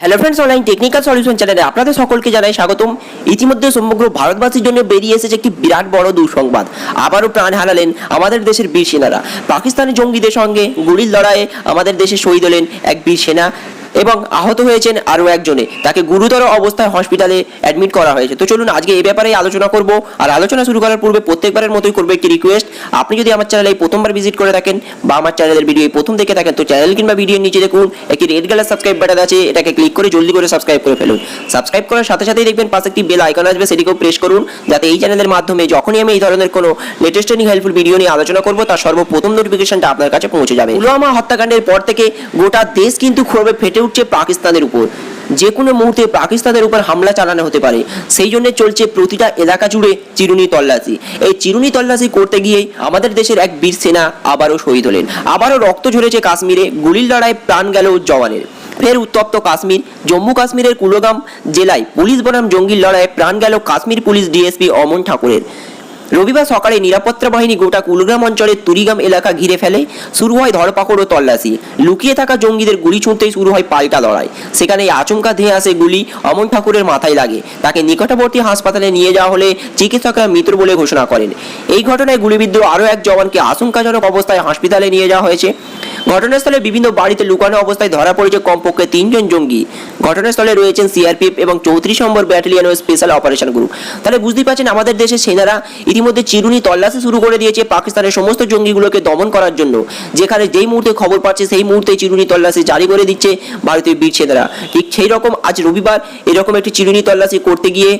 Hello friends online technical solution চ্যানেলে আপনাদের সকলকে জানাই স্বাগতম। ইতিমধ্যে সমগ্র ভারতবাসীর জন্য বেরিয়ে এসেছে একটি বিরাট বড় দুঃসংবাদ। আবারও প্রাণ হারালেন আমাদের দেশের বীর সেনারা। পাকিস্তানি জঙ্গিদের সঙ্গে গুলির লড়াইয়ে আমাদের দেশে শহীদ হলেন এক বীর সেনা। এবং আহত হয়েছেন আরও একজনে। তাকে গুরুতর অবস্থায় হসপিটালে অ্যাডমিট করা হয়েছে। তো চলুন আজকে এই ব্যাপারে আলোচনা করব। আর আলোচনা শুরু করার পূর্বে প্রত্যেকবারের মতোই করব একটি রিকোয়েস্ট আপনি যদি আমার চ্যানেলে প্রথমবার ভিজিট করে থাকেন বা আমার চ্যানেলের ভিডিও প্রথম দেখে থাকেন, তো চ্যানেল কিংবা ভিডিওর নিচে দেখুন, একটি রেড কালার সাবস্ক্রাইব বাটন আছে। এটাকে ক্লিক করে জলদি করে সাবস্ক্রাইব করে ফেলুন। সাবস্ক্রাইব করার সাথে সাথেই দেখবেন পাশে একটি বেল আইকন আসবে, সেটিকেও প্রেস করুন, যাতে এই চ্যানেলের মাধ্যমে যখনই আমি এই ধরনের কোনো লেটেস্ট এন্ড হেল্পফুল ভিডিও নিয়ে আলোচনা করব, তার সর্বপ্রথম নোটিফিকেশনটা আপনার কাছে পৌঁছে যাবে। পুলওয়ামা হত্যাকাণ্ডের পর থেকে গোটা দেশ কিন্তু ক্ষোভে ফেটে উঠছে পাকিস্তানের উপর। যে কোনো মুহূর্তে পাকিস্তানের উপর হামলা চালানো হতে পারে। সেই জন্য চলছে প্রতিটা এলাকা জুড়ে চিরুনি তল্লাশি। এই চিরুনি তল্লাশি করতে গিয়েই আমাদের দেশের এক বীর সেনা আবারও শহীদ হলেন। আবারও রক্ত ঝরেছে কাশ্মীরে, গুলির লড়াই প্রাণ গেল জওয়ানের। ফের উত্তপ্ত কাশ্মীর, জম্মু কাশ্মীরের কুলগাম জেলায় পুলিশ বনাম জঙ্গির লড়াইয়ে প্রাণ গেল কাশ্মীর পুলিশ ডিএসপি অমন ঠাকুরের। রবিবার সকালে নিরাপত্তা বাহিনী গোটা কুলগ্রাম অঞ্চলের তুরিগাম এলাকা ঘিরে ফেলে, শুরু হয় ধরপাকড় ও তল্লাশি। লুকিয়ে থাকা জঙ্গিদের গুলি ছুঁড়তেই শুরু হয় পাল্টা লড়াই। সেখানে আচমকা ধেয়ে আসে গুলি অমন ঠাকুরের মাথায় লাগে। তাকে নিকটবর্তী হাসপাতালে নিয়ে যাওয়া হলে চিকিৎসকরা মৃত বলে ঘোষণা করেন। এই ঘটনায় গুলিবিদ্ধ আরও এক জওয়ানকে আশঙ্কাজনক অবস্থায় হাসপাতালে নিয়ে যাওয়া হয়েছে। ঘটনাস্থলে বিভিন্ন বাড়িতে লুকানো অবস্থায় ধরা পড়েছে কমপক্ষে তিনজন জঙ্গি। ঘটনাস্থলে রয়েছেন সিআরপিএফ এবং চৌত্রিশ নম্বর ব্যাটালিয়ন ও স্পেশাল অপারেশন গ্রুপ। তাহলে বুঝতেই পারছেন, আমাদের দেশের সেনারা ইতিমধ্যে চিরুনি তল্লাশি শুরু করে দিয়েছে পাকিস্তানের সমস্ত জঙ্গিগুলোকে দমন করার জন্য। যেখানে যেই মুহূর্তে খবর পাচ্ছে, সেই মুহূর্তে চিরুনি তল্লাশি জারি করে দিচ্ছে ভারতীয় বীর সেনারা। ঠিক সেই রকম আজ রবিবার এরকম একটি চিরুনি তল্লাশি করতে গিয়ে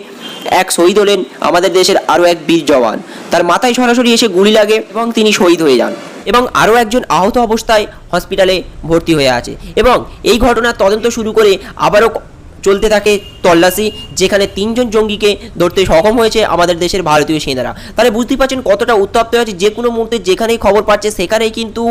এক শহীদ হলেন আমাদের দেশের আরও এক বীর জওয়ান। তার মাথায় সরাসরি এসে গুলি লাগে এবং তিনি শহীদ হয়ে যান। এবং আরও একজন আহত অবস্থায় হসপিটালে ভর্তি হয়ে আছে। এবং এই ঘটনার তদন্ত শুরু করে আবারও চলতে থাকে তল্লাশি, যেখানে তিনজন জঙ্গিকে ধরতে সক্ষম হয়েছে আমাদের দেশের ভারতীয় সেনারা। তাহলে বুঝতেই পারছেন কতটা উত্তপ্ত হয়েছে যে কোনো মুহূর্তে যেখানেই খবর পাচ্ছে সেখানেই কিন্তু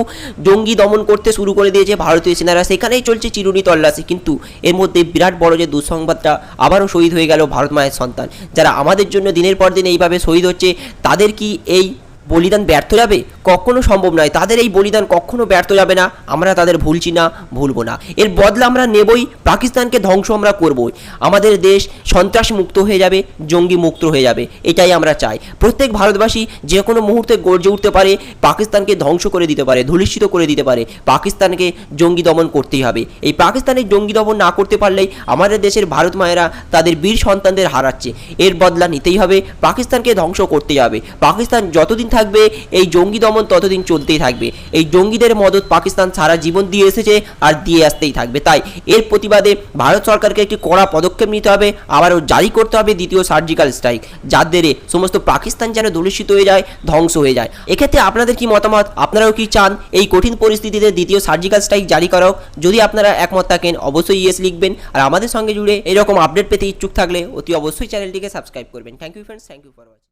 জঙ্গি দমন করতে শুরু করে দিয়েছে ভারতীয় সেনারা। সেখানেই চলছে চিরুনি তল্লাশি। কিন্তু এর মধ্যে বিরাট বড় যে দুঃসংবাদটা আবারও শহীদ হয়ে গেল ভারত মায়ের সন্তান। যারা আমাদের জন্য দিনের পর দিন এইভাবে শহীদ হচ্ছে, তাদের কি এই বলিদান ব্যর্থ যাবে? কখনো সম্ভব নয়। তাদের এই বলিদান কখনো ব্যর্থ যাবে না। আমরা তাদের ভুলছি না, ভুলবো না। এর বদলা আমরা নেবই, পাকিস্তানকে ধ্বংস আমরা করবই। আমাদের দেশ সন্ত্রাস মুক্ত হয়ে যাবে জঙ্গি মুক্ত হয়ে যাবে। এটাই আমরা চাই। প্রত্যেক ভারতবাসী যে কোনো মুহূর্তে গর্জে উঠতে পারে, পাকিস্তানকে ধ্বংস করে দিতে পারে, ধূলিষ্ঠিত করে দিতে পারে। পাকিস্তানকে জঙ্গি দমন করতেই হবে। এই পাকিস্তানের জঙ্গি দমন না করতে পারলেই আমাদের দেশের ভারত মায়েরা তাদের বীর সন্তানদের হারাচ্ছে। এর বদলা নিতেই হবে। পাকিস্তানকে ধ্বংস করতেই হবে। পাকিস্তান যতদিন থাকবে, এই জঙ্গি দমন ততদিন চলতেই থাকবে। এই জঙ্গিদের মদত পাকিস্তান সারা জীবন দিয়ে এসেছে আর দিয়ে আসতেই থাকবে। তাই এর প্রতিবাদে ভারত সরকারকে একটি কড়া পদক্ষেপ নিতে হবে, আবারও জারি করতে হবে দ্বিতীয় সার্জিক্যাল স্ট্রাইক যাদের সমস্ত পাকিস্তান যেন দূষিত হয়ে যায়, ধ্বংস হয়ে যায়। এক্ষেত্রে আপনাদের কি মতামত? আপনারাও কি চান এই কঠিন পরিস্থিতিতে দ্বিতীয় সার্জিক্যাল স্ট্রাইক জারি করা হোক যদি আপনারা একমত থাকেন, অবশ্যই ইয়েস লিখবেন। আর আমাদের সঙ্গে জুড়ে এরকম আপডেট পেতে ইচ্ছুক থাকলে অতি অবশ্যই চ্যানেলটিকে সাবস্ক্রাইব করবেন। Thank you friends thank you for watching